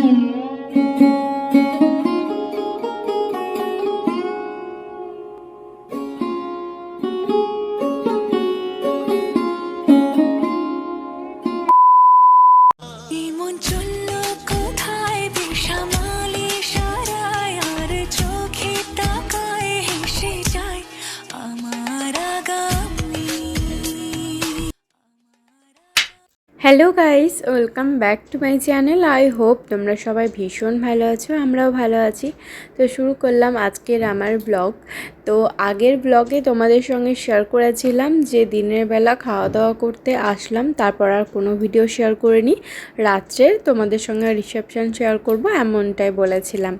এমন hello guys welcome back to my channel I hope তোমরা সবাই ভীষণ ভালো আছো, আমরাও ভালো আছি। তো শুরু করলাম আজকের আমার ব্লগ তো আগের ব্লগে তোমাদের সঙ্গে শেয়ার করেছিলাম যে দিনের বেলা খাওয়া দাওয়া করতে আসলাম, তারপর আর কোনো ভিডিও শেয়ার করিনি। রাত্রে তোমাদের সঙ্গে রিসেপশন শেয়ার করব এমনটাই বলেছিলাম।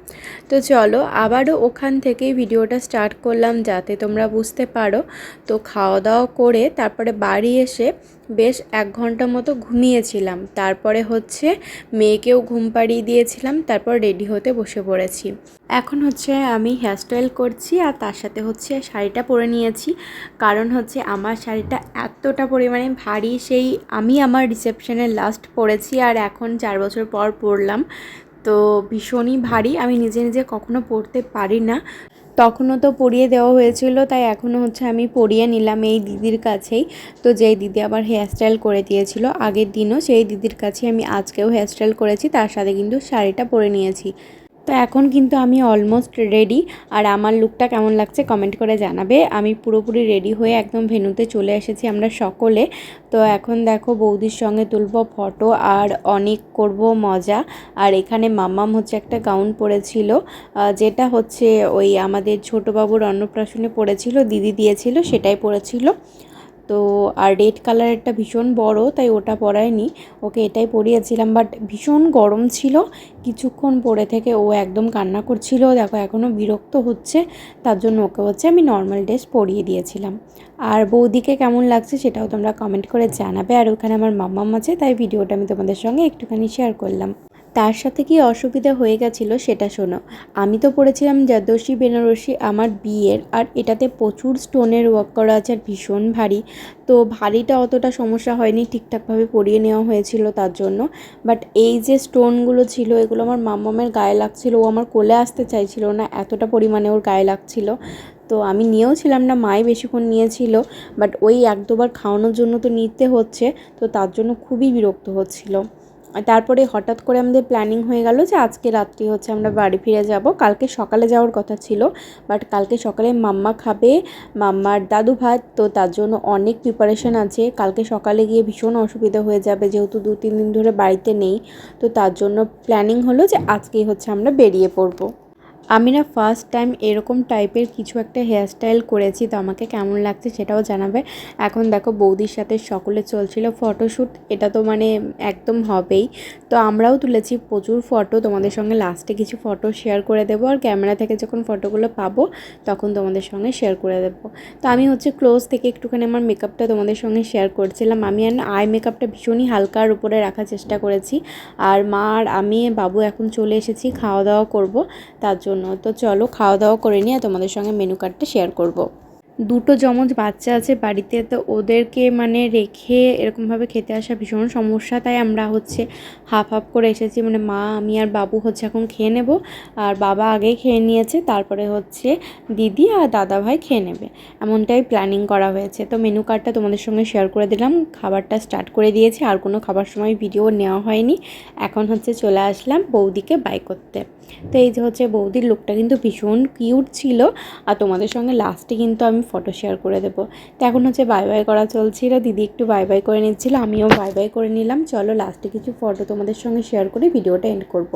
তো চলো, আবারও ওখান থেকেই ভিডিওটা স্টার্ট করলাম যাতে তোমরা বুঝতে পারো। তো খাওয়া দাওয়া করে তারপরে বাড়ি এসে বেশ এক ঘণ্টা মতো ঘুমিয়েছিলাম। তারপরে হচ্ছে মেয়েকেও ঘুম পাড়িয়ে দিয়েছিলাম, তারপর রেডি হতে বসে পড়েছি। এখন হচ্ছে আমি হেয়ারস্টাইল করছি আর তার সাথে হচ্ছে শাড়িটা পরে নিয়েছি। কারণ হচ্ছে আমার শাড়িটা এতটা পরিমাণে ভারী, সেই আমি আমার রিসেপশনে লাস্ট পরেছি আর এখন চার বছর পর পরলাম। তো ভীষণই ভারী, আমি নিজে নিজে কখনো পরতে পারি না। তখনও তো পরিয়ে দেওয়া হয়েছিল, তাই এখনও হচ্ছে আমি পরিয়ে নিলাম এই দিদির কাছেই। তো যেই দিদি আবার হেয়ারস্টাইল করে দিয়েছিল আগের দিনও, সেই দিদির কাছে আমি আজকেও হেয়ারস্টাইল করেছি, তার সাথে কিন্তু শাড়িটা পরে নিয়েছি। তো এখন কিন্তু আমি অলমোস্ট রেডি আর আমার লুকটা কেমন লাগছে কমেন্ট করে জানাবে। আমি পুরোপুরি রেডি হয়ে একদম ভেনুতে চলে এসেছি আমরা সকলে। তো এখন দেখো বৌদির সঙ্গে তুলবো ফটো আর অনেক করব মজা। আর এখানে মাম্মাম হচ্ছে একটা গাউন পরেছিল যেটা হচ্ছে ওই আমাদের ছোটো বাবুর অন্নপ্রাশনে পড়েছিল দিদি দিয়েছিল, সেটাই পরেছিল। তো আর রেড কালারেরটা ভীষণ বড়, তাই ওটা পরায়নি। ওকে এটাই পরিয়েছিলাম বাট ভীষণ গরম ছিল। কিছুক্ষণ পরে থেকে ও একদম কান্না করছিল, দেখো এখনও বিরক্ত হচ্ছে, তার জন্য ওকে হচ্ছে আমি নর্মাল ড্রেস পরিয়ে দিয়েছিলাম। আর বৌদিকে কেমন লাগছে সেটাও তোমরা কমেন্ট করে জানাবে। আর ওখানে আমার মাম্মাম আছে, তাই ভিডিওটা আমি তোমাদের সঙ্গে একটুখানি শেয়ার করলাম। তার সাথে কি অসুবিধা হয়ে গেছিল সেটা শোনো। আমি তো পড়েছিলাম জারদোসি বেনারসি, আমার বিয়ের, আর এটাতে প্রচুর স্টোনের ওয়ার্ক করা আছে আর ভীষণ ভারী। তো ভারীটা অতটা সমস্যা হয়নি, ঠিকঠাকভাবে পরিয়ে নেওয়া হয়েছিল তার জন্য। বাট এই যে স্টোনগুলো ছিল, এগুলো আমার মাম্মামের গায়ে লাগছিল, ও আমার কোলে আসতে চাইছিল না, এতটা পরিমাণে ওর গায়ে লাগছিল। তো আমি নিয়েও ছিলাম না, মাই বেশিক্ষণ নিয়েছিল বাট ওই এক দুবার খাওয়ানোর জন্য তো নিতে হচ্ছে, তো তার জন্য খুবই বিরক্ত হচ্ছিল। তারপরে হঠাৎ করে আমাদের প্ল্যানিং হয়ে গেল যে আজকে রাত্রি হচ্ছে আমরা বাড়ি ফিরে যাব। কালকে সকালে যাওয়ার কথা ছিল বাট কালকে সকালে মাম্মা খাবে, মাম্মার দাদু ভাত, তো তার জন্য অনেক প্রিপারেশন আছে। কালকে সকালে গিয়ে ভীষণ অসুবিধা হয়ে যাবে যেহেতু দু, তিন দিন ধরে বাড়িতে নেই, তো তার জন্য প্ল্যানিং হলো যে আজকেই হচ্ছে আমরা বেরিয়ে পড়ব। আমি না ফার্স্ট টাইম এরকম টাইপের কিছু একটা হেয়ারস্টাইল করেছি, তো আমাকে কেমন লাগছে সেটাও জানাবে। এখন দেখো বৌদির সাথে সকলে চলছিল ফটোশ্যুট এটা তো মানে একদম হবেই। তো আমরাও তুলেছি প্রচুর ফটো তোমাদের সঙ্গে লাস্টে কিছু ফটো শেয়ার করে দেবো। আর ক্যামেরা থেকে যখন ফটোগুলো পাবো, তখন তোমাদের সঙ্গে শেয়ার করে দেবো। তো আমি হচ্ছে ক্লোজ থেকে একটুখানি আমার মেকআপটা তোমাদের সঙ্গে শেয়ার করছিলাম। আমি আর আই মেকআপটা ভীষণই হালকার উপরে রাখার চেষ্টা করেছি। আর মা আর আমি, বাবু এখন চলে এসেছি, খাওয়া দাওয়া করব। তার জন্য তো চলো খাওয়া দাওয়া করে নিয়ে তোমাদের সঙ্গে মেনু কার্ডটা শেয়ার করব। দুটো যমজ বাচ্চা আছে বাড়িতে, তো ওদেরকে মানে রেখে এরকমভাবে খেতে আসা ভীষণ সমস্যা। তাই আমরা হচ্ছে হাফ হাফ করে এসেছি। মানে মা, আমি আর বাবু হচ্ছে এখন খেয়ে নেব। আর বাবা আগেই খেয়ে নিয়েছে, তারপরে হচ্ছে দিদি আর দাদা ভাই খেয়ে নেবে। এমনটাই প্ল্যানিং করা হয়েছে। তো মেনু কার্ডটা তোমাদের সঙ্গে শেয়ার করে দিলাম। খাবারটা স্টার্ট করে দিয়েছি। আর কোনো খাবার সময় ভিডিও নেওয়া হয়নি। এখন হচ্ছে চলে আসলাম বৌদিকে বাই করতে। তো এই যে হচ্ছে বৌদির লুকটা কিন্তু ভীষণ কিউট ছিল আর তোমাদের সঙ্গে লাস্টে কিন্তু আমি ফটো শেয়ার করে দেবো। তো এখন হচ্ছে বাই বাই করা চলছিল দিদি একটু বাই বাই করে নিচ্ছিল, আমিও বাই বাই করে নিলাম। চলো লাস্টে কিছু ফটো তোমাদের সঙ্গে শেয়ার করে ভিডিওটা এন্ড করব।